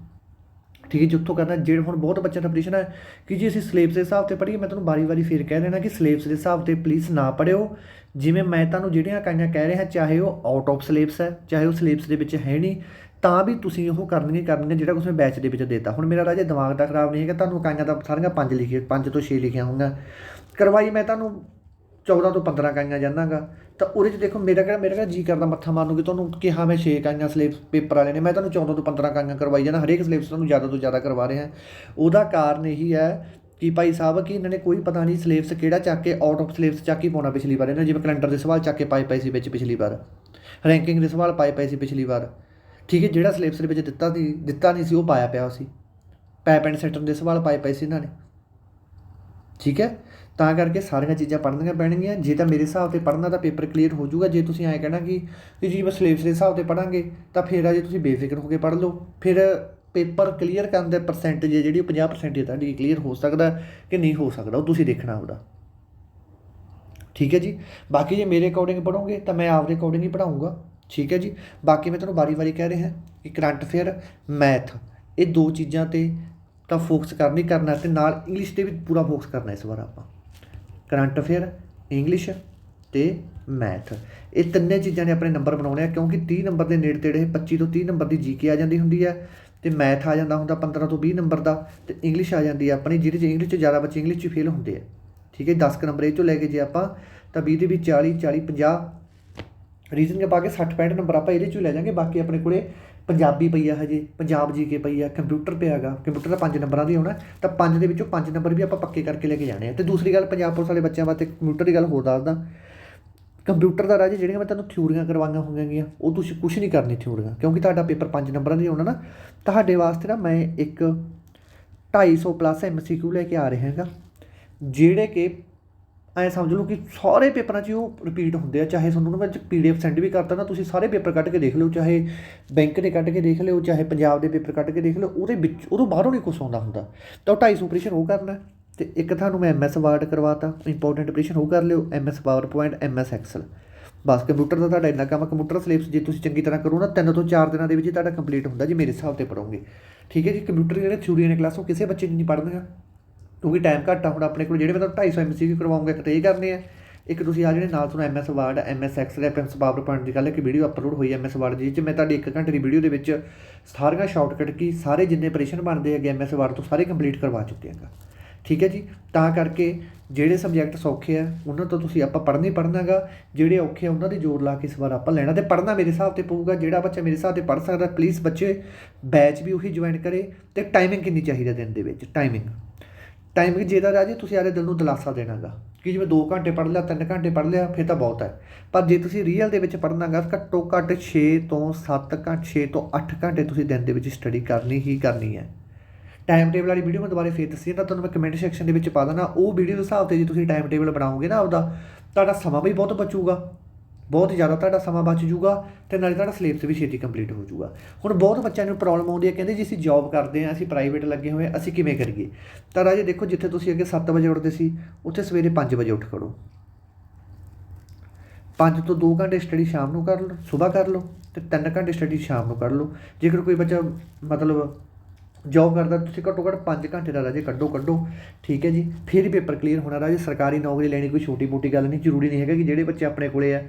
ਠੀਕ ਹੈ ਜਿੱਥੋਂ ਕਰਨਾ ਜਿਹੜੇ ਹੁਣ ਬਹੁਤ ਬੱਚਿਆਂ ਦਾ ਪ੍ਰਸ਼ਨ ਹੈ ਕਿ ਜੀ ਅਸੀਂ ਸਿਲੇਬਸ ਦੇ ਹਿਸਾਬ ਤੇ ਪੜ੍ਹੀਏ, ਮੈਂ ਤੁਹਾਨੂੰ ਵਾਰੀ-ਵਾਰੀ ਫੇਰ ਕਹਿ ਦੇਣਾ ਕਿ ਸਿਲੇਬਸ ਦੇ ਹਿਸਾਬ ਤੇ ਪਲੀਜ਼ ਨਾ ਪੜਿਓ ਜਿਵੇਂ ਮੈਂ ਤੁਹਾਨੂੰ ਜਿਹੜੀਆਂ ਇਕਾਈਆਂ ਕਹਿ ਰਿਹਾ, ਚਾਹੇ ਉਹ ਆਊਟ ਆਫ ਸਿਲੇਬਸ ਹੈ, ਚਾਹੇ ਉਹ ਸਿਲੇਬਸ ਦੇ ਵਿੱਚ ਹੈ ਨਹੀਂ ਤਾਂ ਵੀ ਤੁਸੀਂ ਉਹ ਕਰਨਗੇ ਕਰਨਗੇ, ਜਿਹੜਾ ਕੁਝ ਮੈਂ ਬੈਚ ਦੇ ਵਿੱਚ ਦੇਤਾ। ਹੁਣ ਮੇਰਾ ਰਾਜੇ ਦਿਮਾਗ ਦਾ ਖਰਾਬ ਨਹੀਂ ਹੈਗਾ, ਤੁਹਾਨੂੰ ਇਕਾਈਆਂ ਤਾਂ ਸਾਰੀਆਂ ਪੰਜ ਲਿਖੇ ਪੰਜ ਤੋਂ 6 ਲਿਖੀਆਂ ਹੋਣਗੀਆਂ ਕਰਵਾਈ ਮੈਂ ਤੁਹਾਨੂੰ 14 ਤੋਂ 15 ਇਕਾਈਆਂ ਜਾਣਾਗਾ। ਤਾਂ ਉਹਦੇ 'ਚ ਦੇਖੋ, ਮੇਰਾ ਕਿਹੜਾ ਮੇਰਾ ਕਿਹੜਾ ਜੀ ਕਰਦਾ ਮੱਥਾ ਮਾਰਨ ਕਿ ਤੁਹਾਨੂੰ ਕਿਹਾ ਮੈਂ 6 ਇਕਾਈਆਂ ਸਿਲੇਬਸ ਪੇਪਰ ਵਾਲੇ ਨੇ। ਮੈਂ ਤੁਹਾਨੂੰ 14 ਤੋਂ 15 ਇਕਾਈਆਂ ਕਰਵਾਈ ਜਾਣਾ, ਹਰੇਕ ਸਿਲੇਬਸ ਤੁਹਾਨੂੰ ਜ਼ਿਆਦਾ ਤੋਂ ਜ਼ਿਆਦਾ ਕਰਵਾ ਰਿਹਾ। ਉਹਦਾ ਕਾਰਨ ਇਹੀ ਹੈ ਕਿ ਭਾਈ ਸਾਹਿਬ, ਕਿ ਇਹਨਾਂ ਨੇ ਕੋਈ ਪਤਾ ਨਹੀਂ ਸਿਲੇਬਸ ਕਿਹੜਾ ਚੱਕ ਕੇ ਆਊਟ ਆਫ ਸਿਲੇਬਸ ਚੱਕ ਕੇ ਪਾਉਣਾ ਪਿਛਲੀ ਵਾਰ। ਇਹਨਾਂ ਜਿਵੇਂ ਕੈਲੰਡਰ ਦੇ ਸਵਾਲ ਚੱਕ ਕੇ ਪਾਏ ਪਏ ਸੀ ਵਿੱਚ ਪਿਛਲੀ ਵਾਰ। ਰੈਂਕਿੰਗ ਦੇ ਸਵਾਲ ਪਾਏ ਪਏ ਸੀ ਪਿਛਲੀ ਵਾਰ। ਠੀਕ ਹੈ, ਜਿਹੜਾ ਸਿਲੇਬਸ ਦੇ ਵਿੱਚ ਦਿੱਤਾ ਸੀ, ਦਿੱਤਾ ਨਹੀਂ ਸੀ, ਉਹ ਪਾਇਆ ਪਿਆ ਸੀ। ਪੈਪ ਐਂਡ ਸੈਟਰ ਦੇ ਸਵਾਲ ਪਾਏ ਪਏ ਸੀ ਇਹਨਾਂ ਨੇ। ਠੀਕ ਹੈ, ਤਾਂ ਕਰਕੇ ਸਾਰੀਆਂ ਚੀਜ਼ਾਂ ਪੜ੍ਹਨੀਆਂ ਪੈਣਗੀਆਂ। ਜੇ ਤਾਂ ਮੇਰੇ ਹਿਸਾਬ ਤੇ ਪੜ੍ਹਨਾ ਤਾਂ ਪੇਪਰ ਕਲੀਅਰ ਹੋ ਜਾਊਗਾ। ਜੇ ਤੁਸੀਂ ਐਂ ਕਹਿਣਾ ਕਿ ਜੀ ਬਸ ਸਿਲੇਬਸ ਦੇ ਹਿਸਾਬ ਤੇ ਪੜਾਂਗੇ ਤਾਂ ਫਿਰ ਆ ਜੇ ਤੁਸੀਂ ਬੇਫਿਕਰ ਹੋ ਕੇ ਪੜ੍ਹ ਲਓ। ਫਿਰ ਪੇਪਰ ਕਲੀਅਰ ਕਰਨ ਦੇ ਪਰਸੈਂਟੇਜ ਜਿਹੜੀ, ਉਹ 50% ਹੈ ਤੁਹਾਡੀ। ਕਲੀਅਰ ਹੋ ਸਕਦਾ ਕਿ ਨਹੀਂ ਹੋ ਸਕਦਾ, ਉਹ ਤੁਸੀਂ ਦੇਖਣਾ ਉਹਦਾ। ਠੀਕ ਹੈ ਜੀ? ਬਾਕੀ ਜੇ ਮੇਰੇ ਅਕੋਰਡਿੰਗ ਪੜੋਗੇ ਤਾਂ ਮੈਂ ਆਪਦੇ ਅਕੋਰਡਿੰਗ ਹੀ ਪੜਾਉਂਗਾ ਠੀਕ ਹੈ ਜੀ? ਬਾਕੀ ਮੈਂ ਤੁਹਾਨੂੰ ਵਾਰੀ-ਵਾਰੀ ਕਹਿ ਰਿਹਾ ਕਿ ਕਰੰਟ ਅਫੇਅਰ ਮੈਥ ਇਹ ਦੋ ਚੀਜ਼ਾਂ ਤੇ ਤਾਂ ਫੋਕਸ ਕਰਨੀ ਕਰਨਾ ਤੇ ਨਾਲ ਇੰਗਲਿਸ਼ ਤੇ ਵੀ ਪੂਰਾ ਫੋਕਸ ਕਰਨਾ ਇਸ ਵਾਰ ਆਪਾਂ। ਕਰੰਟ ਅਫੇਅਰ ਇੰਗਲਿਸ਼ ਤੇ ਮੈਥ ਇਹ ਤਿੰਨੇ ਚੀਜ਼ਾਂ ਨੇ ਆਪਣੇ ਨੰਬਰ ਬਣਾਉਣੇ ਆ, ਕਿਉਂਕਿ 30 ਨੰਬਰ ਦੇ ਨੇੜੇ ਤੇੜੇ 25 ਤੋਂ 30 ਨੰਬਰ ਦੀ ਜੀਕੇ ਆ ਜਾਂਦੀ ਹੁੰਦੀ ਹੈ ਤੇ ਮੈਥ ਆ ਜਾਂਦਾ ਹੁੰਦਾ 15 ਤੋਂ 20 ਨੰਬਰ ਦਾ, ਤੇ ਇੰਗਲਿਸ਼ ਆ ਜਾਂਦੀ ਹੈ ਆਪਣੀ, ਜਿਹਦੇ 'ਚ ਇੰਗਲਿਸ਼ 'ਚ ਜ਼ਿਆਦਾ ਬੱਚੇ ਇੰਗਲਿਸ਼ 'ਚ ਫੇਲ ਹੁੰਦੇ ਆ। ਠੀਕ ਹੈ 10 ਕ ਨੰਬਰ ਇਹ 'ਚੋਂ ਲੈ ਕੇ ਜੇ ਆਪਾਂ, ਤਾਂ 20 ਦੇ ਵਿੱਚ 40 40 50 ਰੀਜ਼ਨਿੰਗ ਪਾ ਕੇ 60 65 ਨੰਬਰ ਆਪਾਂ ਇਹਦੇ 'ਚੋਂ ਲੈ ਜਾਾਂਗੇ ਬਾਕੀ ਆਪਣੇ ਕੋਲੇ ਪੰਜਾਬੀ ਪਈ ਆ ਹਜੇ, ਪੰਜਾਬ ਜੀਕੇ ਪਈ ਆ ਕੰਪਿਊਟਰ ਪਿਆ ਹੈਗਾ ਕੰਪਿਊਟਰ ਦਾ ਪੰਜ ਨੰਬਰਾਂ ਦੀ ਆਉਣਾ ਤਾਂ ਪੰਜ ਦੇ ਵਿੱਚੋਂ ਪੰਜ ਨੰਬਰ ਵੀ ਆਪਾਂ ਪੱਕੇ ਕਰਕੇ ਲੈ ਕੇ ਜਾਣੇ ਆ। ਤੇ ਦੂਸਰੀ ਗੱਲ, ਪੰਜਾਬ ਪੁਲਿਸ ਵਾਲੇ ਬੱਚਿਆਂ ਵਾਸਤੇ ਕੰਪਿਊਟਰ ਦੀ ਗੱਲ ਹੋਰ ਦੱਸਦਾ। ਕੰਪਿਊਟਰ ਦਾ ਰਾਜ, ਜਿਹੜੀਆਂ ਮੈਂ ਤੁਹਾਨੂੰ ਥਿਊਰੀਆਂ ਕਰਵਾਈਆਂ ਹੋਈਆਂ ਉਹ ਤੁਸੀਂ ਕੁਝ ਨਹੀਂ ਕਰਨੀ ਥਿਊਰੀਆਂ ਕਿਉਂਕਿ ਤੁਹਾਡਾ ਪੇਪਰ ਪੰਜ ਨੰਬਰਾਂ ਦੀ ਹੋਣਾ ਨਾ, ਤੁਹਾਡੇ ਵਾਸਤੇ ਨਾ ਮੈਂ ਇੱਕ 250 ਪਲੱਸ ਐਮਸੀਕਿਊ ਲੈ ਕੇ ਆ ਰਿਹਾ ਹੈਗਾ, ਜਿਹੜੇ ਕਿ ਐ ਸਮਝ ਲਓ ਕਿ ਸਾਰੇ ਪੇਪਰਾਂ 'ਚ ਉਹ ਰਿਪੀਟ ਹੁੰਦੇ ਆ, ਚਾਹੇ ਤੁਹਾਨੂੰ ਮੈਂ ਪੀਡੀਐਫ ਸੈਂਡ ਵੀ ਕਰਤਾ ਨਾ, ਤੁਸੀਂ ਸਾਰੇ ਪੇਪਰ ਕੱਢ ਕੇ ਦੇਖ ਲਿਓ, ਚਾਹੇ ਬੈਂਕ ਦੇ ਕੱਢ ਕੇ ਦੇਖ ਲਿਓ, ਚਾਹੇ ਪੰਜਾਬ ਦੇ ਪੇਪਰ ਕੱਢ ਕੇ ਦੇਖ ਲਿਓ, ਉਹਦੇ ਵਿੱਚ ਉਹਦੋਂ ਬਾਹਰੋਂ ਨਹੀਂ ਕੁਝ ਆਉਂਦਾ ਹੁੰਦਾ। ਤਾਂ ਉਹ 250 ਆਪਰੇਸ਼ਨ ਉਹ ਕਰਨਾ ਤੇ ਇੱਕ ਤੁਹਾਨੂੰ ਮੈਂ ਐਮਐਸ ਵਰਡ ਕਰਵਾਤਾ ਇੰਪੋਰਟੈਂਟ ਆਪਰੇਸ਼ਨ ਉਹ ਕਰ ਲਿਓ MS power point MS Excel ਬਸ ਕੰਪਿਊਟਰ ਦਾ ਤੁਹਾਡਾ ਇੰਨਾ ਕੰਮ ਕੰਪਿਊਟਰ ਸਿਲੇਬਸ ਜੇ ਤੁਸੀਂ ਚੰਗੀ ਤਰ੍ਹਾਂ ਕਰੋ ਨਾ, ਤਿੰਨ ਤੋਂ ਚਾਰ ਦਿਨਾਂ ਦੇ ਵਿੱਚ ਤੁਹਾਡਾ ਕੰਪਲੀਟ ਹੁੰਦਾ, ਜੀ ਮੇਰੇ ਹਿਸਾਬ ਤੇ ਪੜੋਗੇ ਠੀਕ ਹੈ ਜੀ ਕੰਪਿਊਟਰ ਜਿਹੜੇ ਥਿਊਰੀਆਂ ਨੇ ਕਲਾਸ ਉਹ ਕਿਸੇ ਬੱਚੇ ਨੇ ਨਹੀਂ ਪੜ੍ਹਨੀਆਂ ਕਿਉਂਕਿ ਟਾਈਮ ਘੱਟ ਆ, ਹੁਣ ਆਪਣੇ ਕੋਲ ਜਿਹੜੇ ਮੈਂ ਤੁਹਾਨੂੰ 250 ਐਮਸੀਕਿਊ ਕਰਵਾਉਂਗਾ ਇੱਕ ਤਾਂ ਇਹ ਕਰਨੇ ਆ। ਇੱਕ ਤੁਸੀਂ ਆ ਜਿਹੜੇ ਨਾਲ ਤੁਹਾਨੂੰ MS Word MS Excel MS power point ਦੀ ਗੱਲ ਹੈ ਕਿ ਵੀਡੀਓ ਅਪਲੋਡ ਹੋਈ ਐਮਐਸ ਵਰਡ ਦੀ ਚ ਮੈਂ ਤੁਹਾਡੀ 1 ਘੰਟੇ ਦੀ ਵੀਡੀਓ ਦੇ ਵਿੱਚ ਸਾਰੀਆਂ ਸ਼ਾਰਟਕਟ ਕੀ ਸਾਰੇ ਜਿੰਨੇ ਆਪਰੇਸ਼ਨ ਬਣਦੇ ਹੈਗੇ ਐਮਐਸ ਵਰਡ ਤੋਂ ਸਾਰੇ ਕੰਪਲੀਟ ਕਰਵਾ ਚੁੱਕੇ ਹਾਂਗਾ। ਠੀਕ ਹੈ ਜੀ? ਤਾਂ ਕਰਕੇ ਜਿਹੜੇ ਸਬਜੈਕਟ ਸੌਖੇ ਆ, ਉਹਨਾਂ ਤੋਂ ਤੁਸੀਂ ਆਪਾਂ ਪੜ੍ਹਨਾ ਹੀ ਪੜ੍ਹਨਾਗਾ ਜਿਹੜੇ ਔਖੇ ਆ, ਉਹਨਾਂ ਦੀ ਜ਼ੋਰ ਲਾ ਕੇ ਇਸ ਵਾਰ ਆਪਾਂ ਲੈਣਾ ਤੇ ਪੜ੍ਹਨਾ ਮੇਰੇ ਹਿਸਾਬ ਤੇ ਪਊਗਾ। ਜਿਹੜਾ ਬੱਚਾ ਮੇਰੇ ਹਿਸਾਬ ਤੇ ਪੜ੍ਹ ਸਕਦਾ ਪਲੀਜ਼ ਬੱਚੇ ਬੈਚ ਵੀ ਉਹੀ ਜੁਆਇਨ ਕਰੇ ਤੇ ਟਾਈਮਿੰਗ ਕਿੰਨੀ ਚਾਹੀਦੀ ਹੈ ਦਿਨ ਦੇ ਵਿੱਚ? ਟਾਈਮਿੰਗ ਟਾਈਮਿੰਗ ਜਿਹਦਾ ਰਾਜੇ ਤੁਸੀਂ ਆਦੇ ਦਿਲ ਨੂੰ ਦਿਲਾਸਾ ਦੇਣਾਗਾ। ਕਿ ਜਿਵੇਂ 2 ਘੰਟੇ ਪੜ੍ਹ ਲਿਆ 3 ਘੰਟੇ ਪੜ੍ਹ ਲਿਆ, ਫਿਰ ਤਾਂ ਬਹੁਤ ਹੈ। ਪਰ ਜੇ ਤੁਸੀਂ ਰੀਅਲ ਦੇ ਵਿੱਚ ਪੜ੍ਹਨਾਗਾ ਘੱਟੋ ਘੱਟ 6 ਤੋਂ 7 ਘੰਟੇ 6 ਤੋਂ 8 ਘੰਟੇ ਤੁਸੀਂ ਦਿਨ ਦੇ ਵਿੱਚ ਸਟੱਡੀ ਕਰਨੀ ਹੀ ਕਰਨੀ ਹੈ। ਟਾਈਮ ਟੇਬਲ ਵਾਲੀ ਵੀਡੀਓ ਮੈਂ ਦੁਬਾਰਾ ਫੇਰ ਦੱਸੀ ਤਾਂ ਤੁਹਾਨੂੰ ਮੈਂ ਕਮੈਂਟ ਸੈਕਸ਼ਨ ਦੇ ਵਿੱਚ ਪਾ ਦੇਣਾ ਉਹ ਵੀਡੀਓ ਦੇ ਹਿਸਾਬ ਤੇ ਜੇ ਤੁਸੀਂ ਟਾਈਮ ਟੇਬਲ ਬਣਾਓਗੇ ਨਾ ਆਪਦਾ, ਤੁਹਾਡਾ ਸਮਾਂ ਵੀ ਬਹੁਤ ਬਚੂਗਾ। ਬਹੁਤ ਜ਼ਿਆਦਾ ਤੁਹਾਡਾ ਸਮਾਂ ਬਚ ਜੂਗਾ ਤੇ ਨਾਲੇ ਤੁਹਾਡਾ ਸਿਲੇਬਸ ਵੀ ਛੇਤੀ ਕੰਪਲੀਟ ਹੋ ਜੂਗਾ ਹੁਣ ਬਹੁਤ ਬੱਚਿਆਂ ਨੂੰ ਪ੍ਰੋਬਲਮ ਆਉਂਦੀ ਹੈ ਕਹਿੰਦੇ ਜੀ ਅਸੀਂ ਜੌਬ ਕਰਦੇ ਹਾਂ ਅਸੀਂ ਪ੍ਰਾਈਵੇਟ ਲੱਗੇ ਹੋਏ ਹਾਂ, ਅਸੀਂ ਕਿਵੇਂ ਕਰੀਏ? ਤਾਂ ਰਾਜੇ ਦੇਖੋ ਜਿੱਥੇ ਤੁਸੀਂ ਅੱਗੇ 7 ਵਜੇ ਉੱਠਦੇ ਸੀ ਉੱਥੇ ਸਵੇਰੇ 5 ਵਜੇ ਉੱਠ ਖੜੋ। 5 ਤੋਂ 2 ਘੰਟੇ ਸਟੱਡੀ ਸ਼ਾਮ ਨੂੰ ਕਰ ਲਓ ਸਵੇਰ ਕਰ ਲਓ ਤੇ 3 ਘੰਟੇ ਸਟੱਡੀ ਸ਼ਾਮ ਨੂੰ ਕਰ ਲਓ। ਜੇਕਰ ਕੋਈ ਬੱਚਾ ਮਤਲਬ ਜੋਬ ਕਰਦਾ, ਤੁਸੀਂ ਘੱਟੋ ਘੱਟ 5 ਘੰਟੇ ਦਾ ਰਾਜੇ ਕੱਢੋ ਕੱਢੋ। ਠੀਕ ਹੈ ਜੀ? ਫਿਰ ਹੀ ਪੇਪਰ ਕਲੀਅਰ ਹੋਣਾ ਰਾਜੇ, ਸਰਕਾਰੀ ਨੌਕਰੀ ਲੈਣੀ ਕੋਈ ਛੋਟੀ ਮੋਟੀ ਗੱਲ ਨਹੀਂ, ਜ਼ਰੂਰੀ ਨਹੀਂ ਹੈਗਾ ਕਿ ਜਿਹੜੇ ਬੱਚੇ ਆਪਣੇ ਕੋਲੇ ਆ।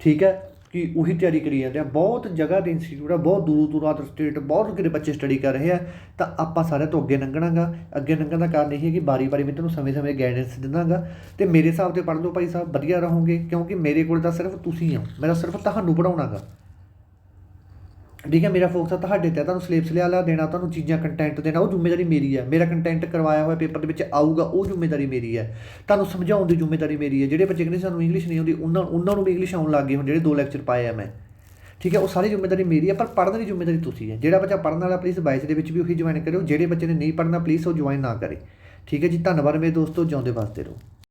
ਠੀਕ ਹੈ? ਕਿ ਉਹੀ ਤਿਆਰੀ ਕਰੀ ਜਾਂਦੇ ਆ। ਬਹੁਤ ਜਗ੍ਹਾ ਦੇ ਇੰਸਟੀਚਿਊਟ ਆ, ਬਹੁਤ ਦੂਰ ਦੂਰ ਆਦਰ ਸਟੇਟ ਬਹੁਤ ਕਿਤੇ ਬੱਚੇ ਸਟੱਡੀ ਕਰ ਰਹੇ ਆ, ਤਾਂ ਆਪਾਂ ਸਾਰਿਆਂ ਤੋਂ ਅੱਗੇ ਲੰਘਣਾਗਾ। ਅੱਗੇ ਲੰਘਣ ਦਾ ਕਾਰਨ ਇਹ ਹੈ ਕਿ ਬਾਰੀ ਬਾਰੀ ਮੈਂ ਤੁਹਾਨੂੰ ਸਮੇਂ-ਸਮੇਂ ਗਾਈਡੈਂਸ ਦਿੰਦਾਗਾ। ਤੇ ਮੇਰੇ ਹਿਸਾਬ ਤੇ ਪੜ੍ਹ ਲਓ ਭਾਈ ਸਾਹਿਬ, ਵਧੀਆ ਰਹੋਗੇ, ਕਿਉਂਕਿ ਮੇਰੇ ਕੋਲ ਤਾਂ ਸਿਰਫ ਤੁਸੀਂ ਹੋ। ਮੇਰਾ ਸਿਰਫ ਤੁਹਾਨੂੰ ਪੜਾਉਣਾਗਾ ਠੀਕ ਹੈ ਮੇਰਾ ਫੋਕਸ ਆ ਤੁਹਾਡੇ ਤੇ ਆ, ਤੁਹਾਨੂੰ ਸਿਲੇਬਸ ਲਿਆ ਦੇਣਾ ਤੁਹਾਨੂੰ ਚੀਜ਼ਾਂ ਕੰਟੈਂਟ ਦੇਣਾ ਉਹ ਜ਼ਿੰਮੇਵਾਰੀ ਮੇਰੀ ਹੈ ਮੇਰਾ ਕੰਟੈਂਟ ਕਰਵਾਇਆ ਹੋਇਆ ਪੇਪਰ ਦੇ ਵਿੱਚ ਆਊਗਾ ਉਹ ਜ਼ਿੰਮੇਵਾਰੀ ਮੇਰੀ ਹੈ ਤੁਹਾਨੂੰ ਸਮਝਾਉਣ ਦੀ ਜ਼ਿੰਮੇਵਾਰੀ ਮੇਰੀ ਹੈ ਜਿਹੜੇ ਬੱਚੇ ਕਹਿੰਦੇ ਸਾਨੂੰ ਇੰਗਲਿਸ਼ ਨਹੀਂ ਆਉਂਦੀ ਉਹਨਾਂ ਉਹਨਾਂ ਨੂੰ ਵੀ ਇੰਗਲਿਸ਼ ਆਉਣ ਲੱਗ ਗਈ ਹੁਣ ਜਿਹੜੇ ਦੋ ਲੈਕਚਰ ਪਾਏ ਆ ਮੈਂ। ਠੀਕ ਹੈ ਉਹ ਸਾਰੀ ਜ਼ਿੰਮੇਵਾਰੀ ਮੇਰੀ ਹੈ ਪਰ ਪੜ੍ਹਨ ਦੀ ਜ਼ਿੰਮੇਵਾਰੀ ਤੁਸੀਂ ਹੈ ਜਿਹੜਾ ਬੱਚਾ ਪੜ੍ਹਨ ਵਾਲਾ ਪਲੀਜ਼ ਬਾਈਸ ਦੇ ਵਿੱਚ ਵੀ ਉਹੀ ਜੁਆਇਨ ਕਰਿਓ। ਜਿਹੜੇ ਬੱਚੇ ਨੇ ਨਹੀਂ ਪੜ੍ਹਨਾ ਪਲੀਜ਼ ਉਹ ਜੁਆਇਨ ਨਾ ਕਰੇ। ਠੀਕ ਹੈ ਜੀ ਧੰਨਵਾਦ ਮੇਰੇ ਦੋਸਤੋ ਜਿਉਂਦੇ ਵਸਦੇ ਰਹੋ।